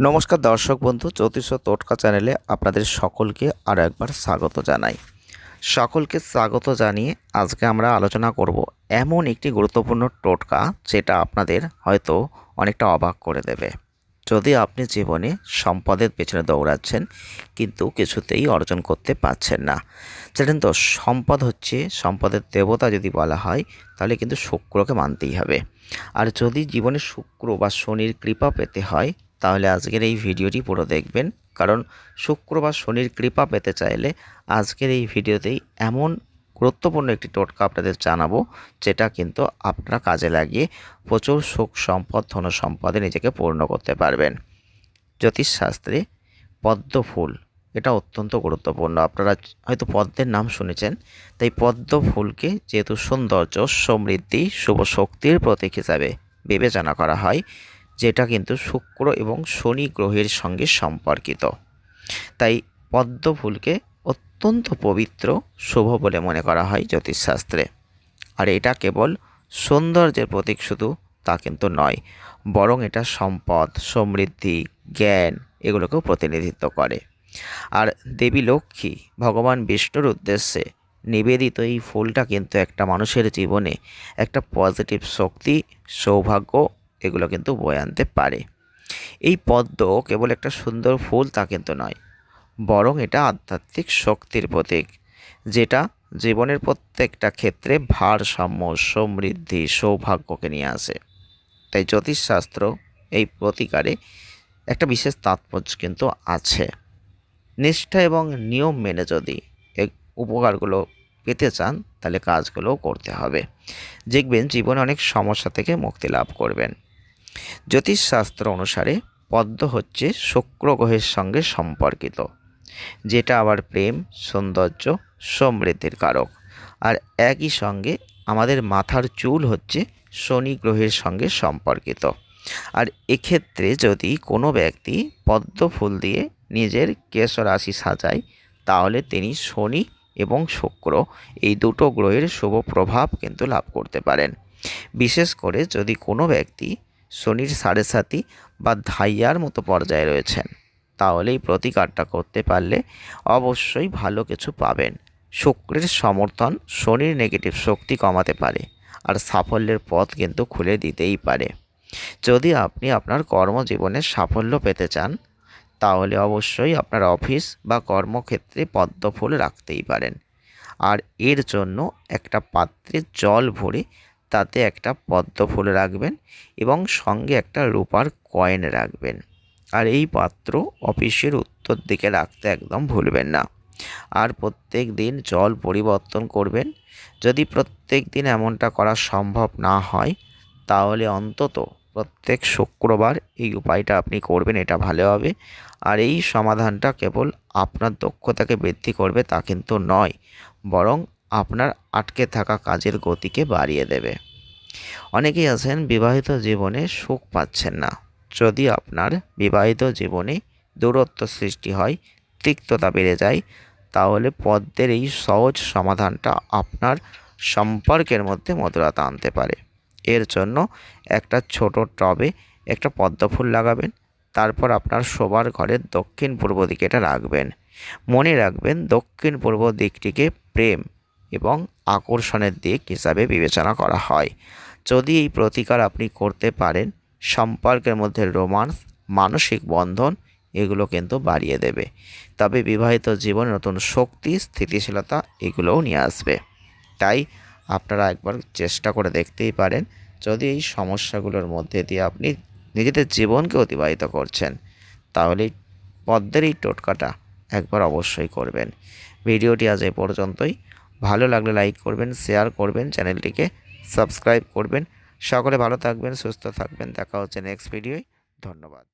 নমস্কার দর্শক বন্ধু, জ্যোতিষ টোটকা চ্যানেলে আপনাদের সকলকে আরও একবার স্বাগত জানাই। সকলকে স্বাগত জানিয়ে আজকে আমরা আলোচনা করব এমন একটি গুরুত্বপূর্ণ টোটকা যেটা আপনাদের হয়তো অনেকটা অবাক করে দেবে। যদি আপনি জীবনে সম্পদের পেছনে দৌড়াচ্ছেন, কিন্তু কিছুতেই অর্জন করতে পারছেন না। জানেন তো, সম্পদ হচ্ছে, সম্পদের দেবতা যদি বলা হয়, তাহলে কিন্তু শুক্রকে মানতেই হবে। আর যদি জীবনে শুক্র বা শনির কৃপা পেতে হয় তাহলে আজকের এই ভিডিওটি পুরো দেখবেন। কারণ শুক্র বা শনির কৃপা পেতে চাইলে আজকের এই ভিডিওতেই এমন গুরুত্বপূর্ণ একটি টোটকা আপনাদের জানাব, যেটা কিন্তু আপনারা কাজে লাগিয়ে প্রচুর সুখ সম্পদ, ধন সম্পদে নিজেকে পূর্ণ করতে পারবেন। জ্যোতিষশাস্ত্রে পদ্ম ফুল, এটা অত্যন্ত গুরুত্বপূর্ণ। আপনারা হয়তো পদ্মের নাম শুনেছেন, তাই পদ্ম ফুলকে যেহেতু সৌন্দর্য, সমৃদ্ধি, শুভ শক্তির প্রতীক হিসাবে বিবেচনা করা হয় যেটা কিন্তু শুক্র এবং শনি গ্রহের সঙ্গে সম্পর্কিত। তাই পদ্ম ফুলকে অত্যন্ত পবিত্র, শুভ বলে মনে করা হয় জ্যোতিষশাস্ত্রে। আর এটা কেবল সৌন্দর্যের প্রতীক শুধু, তা কিন্তু নয়, বরং এটা সম্পদ, সমৃদ্ধি, জ্ঞান এগুলোকেও প্রতিনিধিত্ব করে। আর দেবী লক্ষ্মী, ভগবান বিষ্ণুর উদ্দেশ্যে নিবেদিত এই ফুলটা কিন্তু একটা মানুষের জীবনে একটা পজিটিভ শক্তি, সৌভাগ্য এগুলো কিন্তু বয়ে আনতে পারে। এই পদ্ম কেবল একটা সুন্দর ফুল তা কিন্তু নয়, বরং এটা আধ্যাত্মিক শক্তির প্রতীক, যেটা জীবনের প্রত্যেকটা ক্ষেত্রে ভারসাম্য, সমৃদ্ধি, সৌভাগ্যকে নিয়ে আসে। তাই জ্যোতিষশাস্ত্র এই প্রতিকারে একটা বিশেষ তাৎপর্য কিন্তু আছে। নিষ্ঠা এবং নিয়ম মেনে যদি এই উপকারগুলো পেতে চান, তাহলে কাজগুলোও করতে হবে। দেখবেন জীবনে অনেক সমস্যা থেকে মুক্তি লাভ করবেন। জ্যোতিষশাস্ত্র অনুসারে পদ্ম হচ্ছে শুক্র গ্রহের সঙ্গে সম্পর্কিত, যেটা আবার প্রেম, সৌন্দর্য, সমৃদ্ধির কারক। আর একই সঙ্গে আমাদের মাথার চুল হচ্ছে শনি গ্রহের সঙ্গে সম্পর্কিত। আর এক্ষেত্রে যদি কোনো ব্যক্তি পদ্ম ফুল দিয়ে নিজের কেশ রাশি সাজায়, তাহলে তিনি শনি এবং শুক্র এই দুটো গ্রহের শুভ প্রভাব কিন্তু লাভ করতে পারেন। বিশেষ করে যদি কোনো ব্যক্তি শনির সাড়ে সাতি বা ধাইয়ার মতো পর্যায়ে রয়েছেন। তাহলে এই প্রতিকারটা করতে পারলে অবশ্যই ভালো কিছু পাবেন। শুক্রের সমর্থন শনির নেগেটিভ শক্তি কমাতে পারে আর সাফল্যের পথ কিন্তু খুলে দিতেই পারে। যদি আপনি আপনার কর্মজীবনে সাফল্য পেতে চান, তাহলে অবশ্যই আপনার অফিস বা কর্মক্ষেত্রে পদ্ম ফুল রাখতেই পারেন। আর এর জন্য একটা পাত্রে জল ভরে তাতে একটা পদ্ম ফুল রাখবেন এবং সঙ্গে একটা রূপার কয়েন রাখবেন। আর এই পাত্র অফিসের উত্তর দিকে রাখতে একদম ভুলবেন না। আর প্রত্যেক দিন জল পরিবর্তন করবেন। যদি প্রত্যেক দিন এমনটা করা সম্ভব না হয়, তাহলে অন্তত প্রত্যেক শুক্রবার এই উপায়টা আপনি করবেন, এটা ভালো হবে। আর এই সমাধানটা কেবল আপনার দক্ষতাকে বৃদ্ধি করবে তা কিন্তু নয়, বরং আপনার আটকে থাকা কাজের গতিকে বাড়িয়ে দেবে। অনেকেই আছেন বিবাহিত জীবনে সুখ পাচ্ছেন না। যদি আপনার বিবাহিত জীবনে দূরত্ব সৃষ্টি হয়, তিক্ততা বেড়ে যায়, তাহলে পদ্মের এই সহজ সমাধানটা আপনার সম্পর্কের মধ্যে মধুরতা আনতে পারে। এর জন্য একটা ছোট টবে একটা পদ্ম ফুল লাগাবেন, তারপর আপনার শোবার ঘরের দক্ষিণ পূর্ব দিকে এটা রাখবেন। মনে রাখবেন দক্ষিণ পূর্ব দিকটিকে প্রেম এবং আকর্ষণের দিক হিসাবে বিবেচনা করা হয়। যদি এই প্রতিকার আপনি করতে পারেন, সম্পর্কের মধ্যে রোমান্স, মানসিক বন্ধন, এগুলো কিন্তু বাড়িয়ে দেবে। তবে বিবাহিত জীবনে নতুন শক্তি, স্থিতিশীলতা এগুলোও নিয়ে আসবে। তাই আপনারা একবার চেষ্টা করে দেখতেই পারেন, যদি এই সমস্যাগুলোর মধ্যে দিয়ে আপনি নিজেদের জীবনকে অতিবাহিত করছেন, তাহলে পদ্মের এই টোটকাটা একবার অবশ্যই করবেন। ভিডিওটি আজ এ পর্যন্তই। ভালো লাগলে লাইক করবেন শেয়ার করবেন চ্যানেলটিকে সাবস্ক্রাইব করবেন। সকলে ভালো থাকবেন, সুস্থ থাকবেন। দেখা হচ্ছে নেক্সট ভিডিওয় ধন্যবাদ।